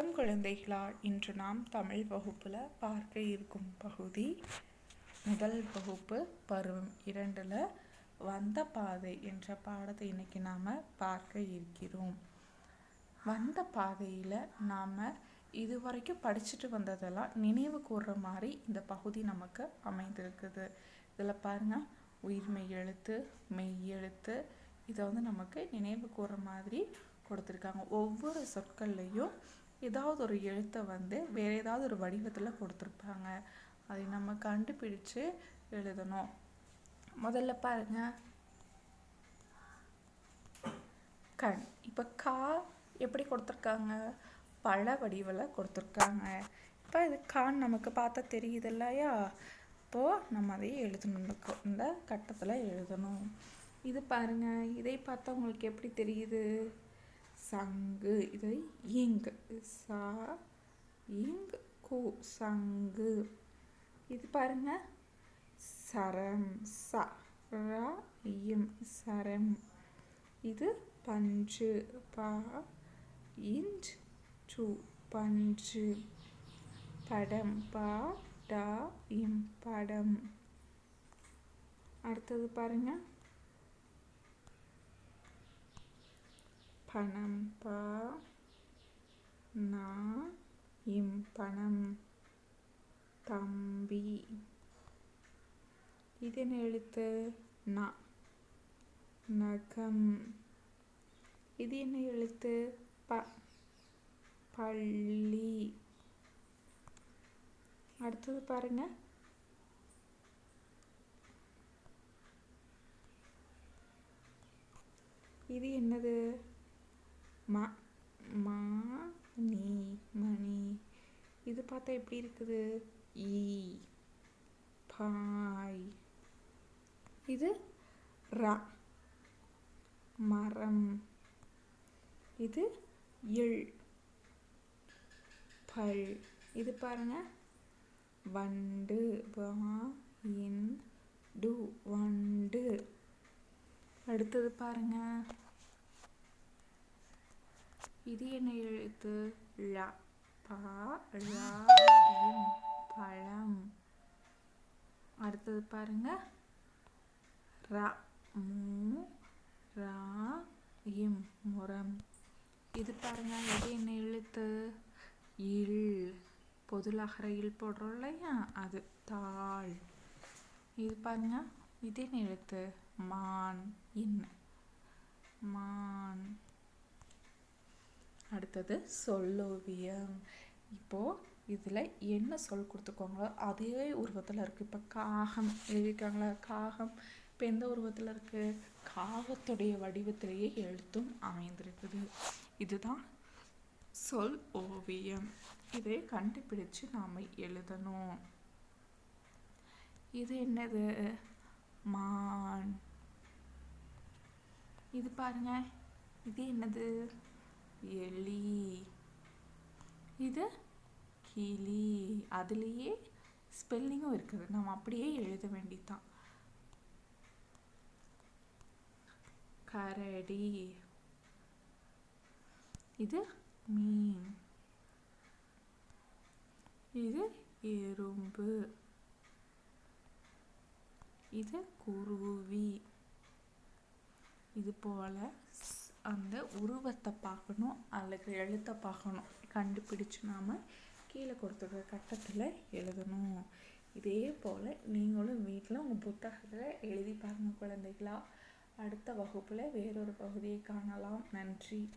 வணக்கம் குழந்தைகளா இன்று நாம் தமிழ் வகுப்பில் பார்க்க இருக்கும் பகுதி முதல் வகுப்பு பருவம் இரண்டில் வந்த பாதை என்ற பாடத்தை இன்னைக்கு நாம் பார்க்க இருக்கிறோம். வந்த பாதையில் நாம் இதுவரைக்கும் படிச்சுட்டு வந்ததெல்லாம் நினைவு கூர்ற மாதிரி இந்த பகுதி நமக்கு அமைந்திருக்குது. இதில் பாருங்கள் உயிர்மெய் எழுத்து மெய் எழுத்து இதை வந்து நமக்கு நினைவு கூர்ற மாதிரி கொடுத்துருக்காங்க. ஒவ்வொரு சொற்கள்லையும் ஏதாவது ஒரு எழுத்தை வந்து வேறு ஏதாவது ஒரு வடிவத்தில் கொடுத்துருப்பாங்க. அதை நம்ம கண்டுபிடிச்சு எழுதணும். முதல்ல பாருங்க. கண். இப்போ கா எப்படி கொடுத்துருக்காங்க? பல வடிவில் கொடுத்துருக்காங்க. இப்போ இது கான் நமக்கு பார்த்தா தெரியுது இல்லையா? இப்போது நம்ம அதை எழுதணும். இந்த இந்த கட்டத்தில் எழுதணும். இது பாருங்க. இதை பார்த்தா உங்களுக்கு எப்படி தெரியுது? சங்கு இதை இங் சா இங் கு சங்கு. இது பாருங்க. சரம் ச ரா இம் சரம். இது பஞ்சு ப இஞ்ச் சு பஞ்சு. படம் பா ட இம் படம். அடுத்தது பாருங்கள் பணம் பா நா இம் பணம் தம்பி இது என்ன எழுத்து நா. நகம். இது என்ன எழுத்து ப. பள்ளி. அடுத்தது பாருங்க. இது என்னது? மா மா நீ மணி. இது பார்த்தா எப்படி இருக்குது? ஈ பாய். இது ரா மரம். இது இல் பல். இது பாருங்க. வண்டு வா இன் டு வண்டு. அடுத்தது பாருங்க. இது என்ன எழுத்து? ழ பா பழம். அடுத்தது பாருங்க. ர மூ ரா இம் முரம். இது பாருங்க இது என்ன எழுத்து? இல். பொதுலகர இல் போடுறோம் இல்லையா? அது தாள். இது பாருங்க இது என்ன எழுத்து? மான் இன். அடுத்தது சொல்லோவியம் இப்போது இதில் என்ன சொல் கொடுத்துருக்காங்களோ அதே உருவத்தில் இருக்குது இப்போ காகம் எழுதியிருக்காங்களா? காகம். இப்போ எந்த உருவத்தில் இருக்குது காகத்துடைய வடிவத்திலேயே எழுத்தும் அமைந்திருக்குது. இதுதான் சொல் ஓவியம். இதை கண்டுபிடிச்சு நாம் எழுதணும். இது என்னது? மான். இது பாருங்க. இது என்னது? எலி. இது கிளி. அதுலேயே ஸ்பெல்லிங்கும் இருக்குது. நம்ம அப்படியே எழுத வேண்டியதுதான். கரடி. இது மீன். இது எறும்பு. இது குருவி. இது போல் அந்த உருவத்தை பார்க்கணும் அல்லது எழுத்தை பார்க்கணும். கண்டுபிடிச்சு நாம் கீழே கொடுத்துருக்க கட்டத்தில் எழுதணும். இதே போல் நீங்களும் வீட்டில் உங்கள் புத்தகத்தில் எழுதி பாருங்கள் குழந்தைகளா. அடுத்த வகுப்பில் வேறொரு பகுதியை காணலாம். நன்றி.